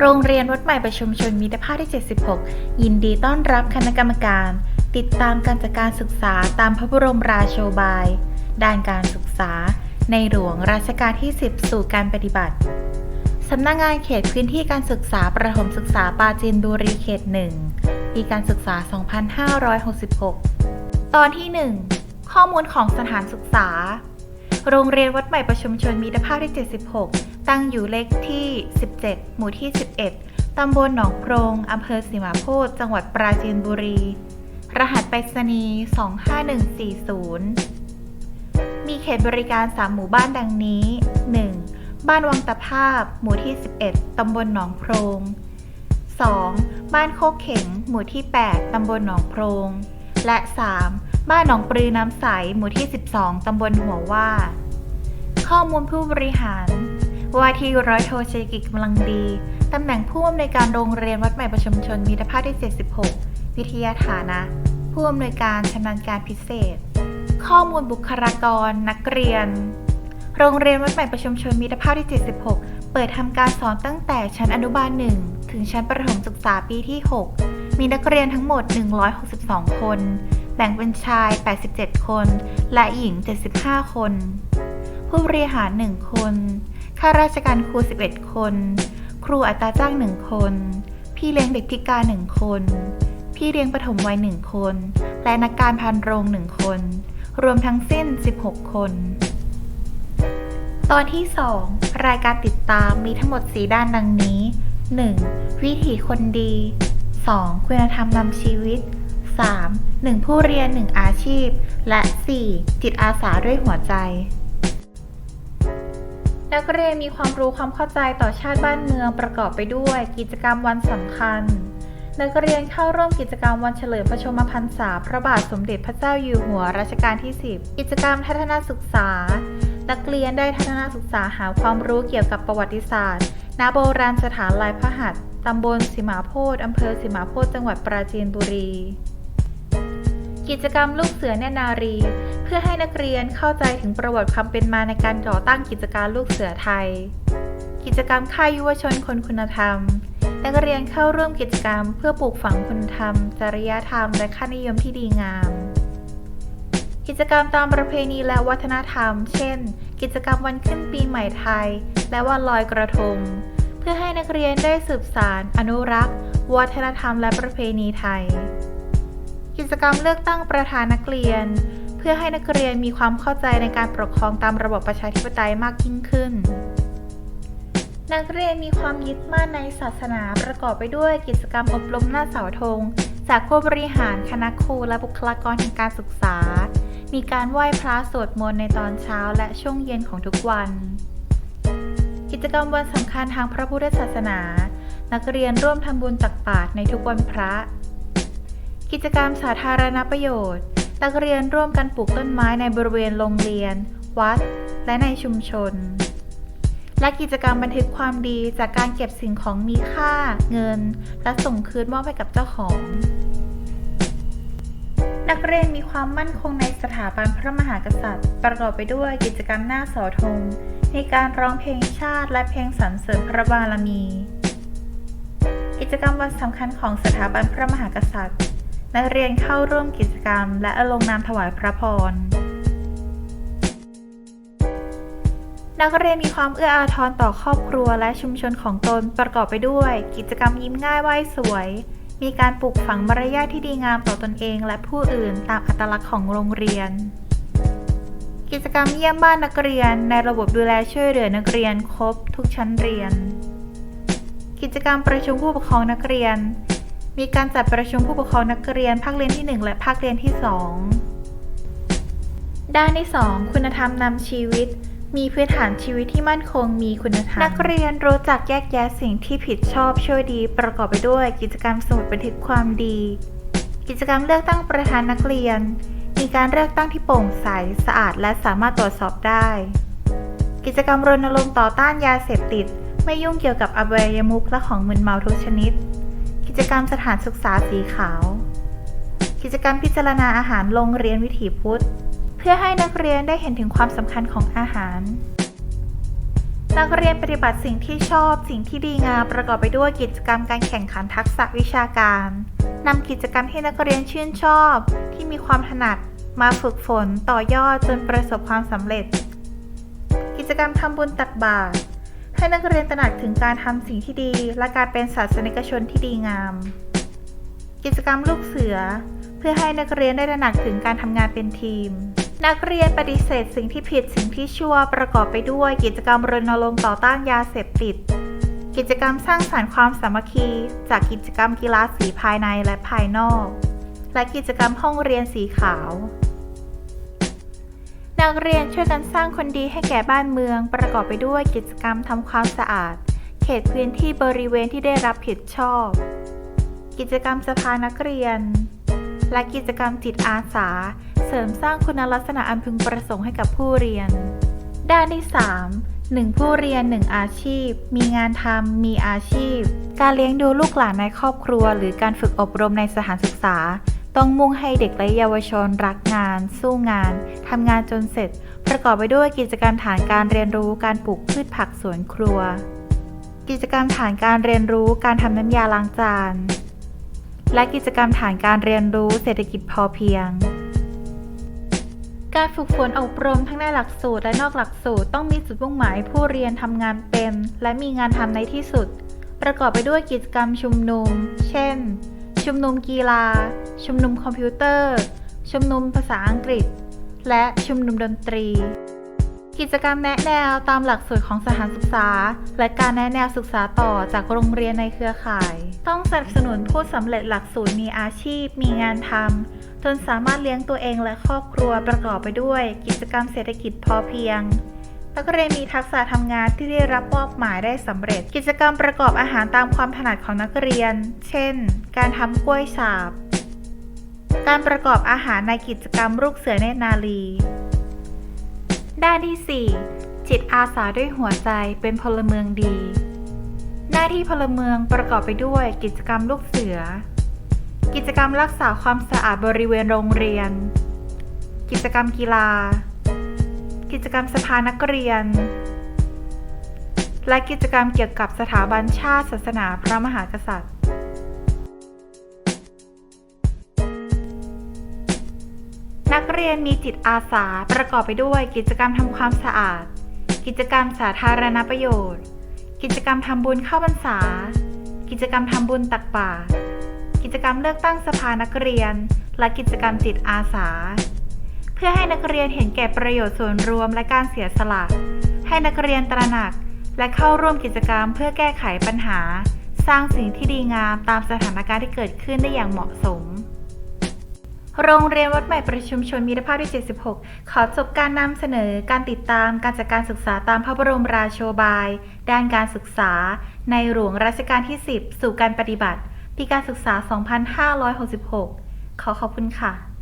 โรงเรียนวัดใหม่ประชุมชนมิตรภาพที่ 76 ยินดีต้อนรับคณะกรรมการ ติดตามการจัดการศึกษาตามพระบรมราโชบาย ด้านการศึกษา ในหลวงรัชกาลที่ 10 สู่การปฏิบัติ สำนักงานเขตพื้นที่การศึกษาประถมศึกษาปราจีนบุรีเขต 1 ปีการศึกษา 2566 ตอนที่ 1 ข้อมูลของสถานศึกษา โรงเรียนวัดใหม่ประชุมชนมิตรภาพที่ 76 ตั้งอยู่เลขที่ 17 หมู่ที่ 11 ตำบลหนองโพรง อำเภอสีมาโพธิ์จังหวัดปราจีนบุรี รหัสไปรษณีย์ 25140 มีเขตบริการ 3 หมู่บ้านดังนี้ 1. บ้านวังตะภาพ หมู่ที่ 11 ตำบลหนองโพรง 2. บ้านโคกเข็ง หมู่ที่ 8 ตำบลหนองโพรง และ 3. บ้านหนองปลือน้ำใส หมู่ที่ 12 ตำบลหัวว่า ข้อมูลผู้บริหาร วาทีร้อยโทเชกิจกำลังดี ตำแหน่งผู้อำนวยการโรงเรียนวัดใหม่ประชุมชนมิตรภาพที่ 76 วิทยาฐานะ ผู้อำนวยการชำนาญการพิเศษ ข้อมูลบุคลากร นักเรียน โรงเรียนวัดใหม่ประชุมชนมิตรภาพที่ 76 เปิดทำการสอนตั้งแต่ชั้นอนุบาล 1 ถึงชั้นประถมศึกษาปีที่ 6 มีนักเรียนทั้งหมด 162 คน แบ่งเป็นชาย 87 คน และหญิง 75 คน ผู้บริหาร 1 คน ข้าราชการครู 11 คน ครูอัตราจ้าง 1 คน พี่เลี้ยงเด็กพิการ 1 คน พี่เลี้ยงปฐมวัย 1 คน และนักการพันโรง 1 คน รวมทั้งสิ้น 16 คน ตอนที่ 2 รายการติดตามมีทั้งหมด 4 ด้านดังนี้ 1. วิถีคนดี 2. คุณธรรมนำชีวิต 3. 1 ผู้เรียน 1 อาชีพ และ 4. จิตอาสาด้วยหัวใจ นักเรียนมีความรู้ความเข้าใจต่อชาติบ้านเมืองประกอบไปด้วยกิจกรรมวันสำคัญ นักเรียนเข้าร่วมกิจกรรมวันเฉลิมพระชนมพรรษา พระบาทสมเด็จพระเจ้าอยู่หัวรัชกาลที่ 10 กิจกรรมทัศนศึกษา นักเรียนได้ทัศนศึกษาหาความรู้เกี่ยวกับประวัติศาสตร์ณโบราณสถานลายพระหัตถ์ตำบลสิมาโพธิ์อำเภอสิมาโพธิ์จังหวัดปราจีนบุรี กิจกรรมลูกเสือเนนารี เพื่อให้นักเรียนเข้าใจถึงประวัติความเป็นมาในการก่อตั้งกิจการลูกเสือไทย กิจกรรมค่ายยุวชนคนคุณธรรม นักเรียนเข้าร่วมกิจกรรม เพื่อปลูกฝังคุณธรรม จริยธรรม และค่านิยมที่ดีงาม กิจกรรมตามประเพณีและวัฒนธรรม เช่น กิจกรรมวันขึ้นปีใหม่ไทย และวันลอยกระทง เพื่อให้นักเรียนได้สืบสารอนุรักษ์ วัฒนธรรมและประเพณีไทย กิจกรรมเลือกตั้งประธานนักเรียน เพื่อให้นักเรียนมีความเข้าใจในการปกครองตามระบบประชาธิปไตยมากยิ่งขึ้น นักเรียนมีความยึดมั่นในศาสนาประกอบไปด้วยกิจกรรมอบรมหน้าเสาธง จากผู้บริหารคณะครูและบุคลากรทางการศึกษา มีการไหว้พระสวดมนต์ในตอนเช้าและช่วงเย็นของทุกวัน กิจกรรมวันสำคัญทางพระพุทธศาสนา นักเรียนร่วมทำบุญตักบาตรในทุกวันพระ กิจกรรมสาธารณประโยชน์ นักเรียนร่วมกันปลูกต้นไม้ในบริเวณโรงเรียน วัด และในชุมชน และกิจกรรมบันทึกความดีจากการเก็บสิ่งของมีค่า เงิน และส่งคืนมอบให้กับเจ้าของ นักเรียนมีความมั่นคงในสถาบันพระมหากษัตริย์ ประกอบไปด้วยกิจกรรมหน้าเสาธงในการร้องเพลงชาติและเพลงสรรเสริญพระบารมี กิจกรรมวันสำคัญของสถาบันพระมหากษัตริย์ นักเรียนเข้าร่วมกิจกรรม และลงนามถวายพระพร นักเรียนมีความเอื้ออาทรต่อครอบครัวและชุมชนของตนประกอบไปด้วย กิจกรรมยิ้มง่ายไหว้สวย มีการปลูกฝังมารยาทที่ดีงามต่อตนเองและผู้อื่นตามอัตลักษณ์ของโรงเรียน กิจกรรมเยี่ยมบ้านนักเรียน ในระบบดูแลช่วยเหลือนักเรียนครบทุกชั้นเรียน กิจกรรมประชุมผู้ปกครองนักเรียน มีการจัดประชุมผู้ปกครองนักเรียนภาคเรียนที่ 1 และภาคเรียนที่ 2 ด้านที่ 2 คุณธรรมนำชีวิต มีพื้นฐานชีวิตที่มั่นคง มีคุณธรรม นักเรียนรู้จักแยกแยะสิ่งที่ผิดชอบชั่วดี ประกอบไปด้วย กิจกรรมสมุดบันทึกความดี กิจกรรมเลือกตั้งประธานนักเรียน มีการเลือกตั้งที่โปร่งใสสะอาดและสามารถตรวจสอบได้ กิจกรรมรณรงค์ต่อต้านยาเสพติด ไม่ยุ่งเกี่ยวกับอบายมุขและของมึนเมาทุกชนิด กิจกรรมสถานศึกษาสีขาว กิจกรรมพิจารณาอาหารโรงเรียนวิถีพุทธ เพื่อให้นักเรียนได้เห็นถึงความสำคัญของอาหาร นักเรียนปฏิบัติสิ่งที่ชอบ สิ่งที่ดีงามประกอบไปด้วยกิจกรรมการแข่งขันทักษะวิชาการนำกิจกรรมที่นักเรียนชื่นชอบ ที่มีความถนัดมาฝึกฝนต่อยอดจนประสบความสำเร็จ กิจกรรมทำบุญตักบาตร ให้นักเรียนตระหนักถึงการทำสิ่งที่ดี และการเป็นศาสนิกชนที่ดีงาม กิจกรรมลูกเสือ เพื่อให้นักเรียนได้ตระหนักถึงการทำงานเป็นทีม นักเรียนปฏิเสธสิ่งที่ผิดสิ่งที่ชั่วประกอบไปด้วย กิจกรรมรณรงค์ต่อต้านยาเสพติด กิจกรรมสร้างสรรค์ความสามัคคี จากกิจกรรมกีฬาสีภายในและภายนอก และกิจกรรมห้องเรียนสีขาว นักเรียนช่วยกันสร้างคนดีให้แก่บ้านเมือง ประกอบไปด้วยกิจกรรมทำความสะอาด เขตพื้นที่บริเวณที่ได้รับผิดชอบ กิจกรรมสภานักเรียน และกิจกรรมจิตอาสา เสริมสร้างคุณลักษณะอันพึงประสงค์ให้กับผู้เรียน ด้านที่ 3 1 ผู้เรียน 1 อาชีพ มีงานทำ มีอาชีพ การเลี้ยงดูลูกหลานในครอบครัว หรือการฝึกอบรมในสถานศึกษา ต้องมุ่งให้เด็กและเยาวชนรักงาน สู้งานทำงานจนเสร็จ ประกอบไปด้วยกิจกรรมฐานการเรียนรู้การปลูกพืชผักสวนครัว กิจกรรมฐานการเรียนรู้การทำน้ำยาล้างจาน และกิจกรรมฐานการเรียนรู้เศรษฐกิจพอเพียงการฝึกฝนอบรมทั้งในหลักสูตรและนอกหลักสูตรต้องมีจุดมุ่งหมายผู้เรียนทำงานเป็น และมีงานทำในที่สุด ประกอบไปด้วยกิจกรรมชุมนุม เช่น ชุมนุมกีฬา ชุมนุมคอมพิวเตอร์ ชุมนุมภาษาอังกฤษ และชุมนุมดนตรี กิจกรรมแนะแนวตามหลักสูตรของสถานศึกษา และการแนะแนวศึกษาต่อจากโรงเรียนในเครือข่าย ต้องสนับสนุนผู้สำเร็จหลักสูตรมีอาชีพ มีงานทำจนสามารถเลี้ยงตัวเองและครอบครัวประกอบไปด้วย กิจกรรมเศรษฐกิจพอเพียงนักเรียนมีทักษะทำงานที่ได้รับมอบหมายได้สำเร็จ กิจกรรมประกอบอาหารตามความถนัดของนักเรียน เช่น การทำกล้วยฉาบ การประกอบอาหารในกิจกรรมลูกเสือเนตรนารีด้านที่ 4 จิตอาสาด้วยหัวใจเป็นพลเมืองดี หน้าที่พลเมืองประกอบไปด้วยกิจกรรมลูกเสือ กิจกรรมรักษาความสะอาดบริเวณโรงเรียน กิจกรรมกีฬา กิจกรรมสภานักเรียน และกิจกรรมเกี่ยวกับสถาบันชาติศาสนาพระมหากษัตริย์ เรียนมีจิตอาสาประกอบไปด้วย กิจกรรมทำความสะอาด กิจกรรมสาธารณประโยชน์ กิจกรรมทำบุญเข้าพรรษา กิจกรรมทำบุญตักบาตรกิจกรรมเลือกตั้งสภานักเรียน และกิจกรรมจิตอาสา เพื่อให้นักเรียนเห็นแก่ประโยชน์ส่วนรวมและการเสียสละ ให้นักเรียนตระหนักและเข้าร่วมกิจกรรมเพื่อแก้ไขปัญหา สร้างสิ่งที่ดีงามตามสถานการณ์ที่เกิดขึ้นได้อย่างเหมาะสม โรงเรียนวัดใหม่ประชุมชนมิตรภาพที่ 76 ขอจบการนำเสนอการติดตามการจัดการศึกษาตามพระบรมราโชบาย ด้านการศึกษา ในหลวงรัชกาลที่ 10 สู่การปฏิบัติ ปีการศึกษา 2566 ขอขอบคุณค่ะ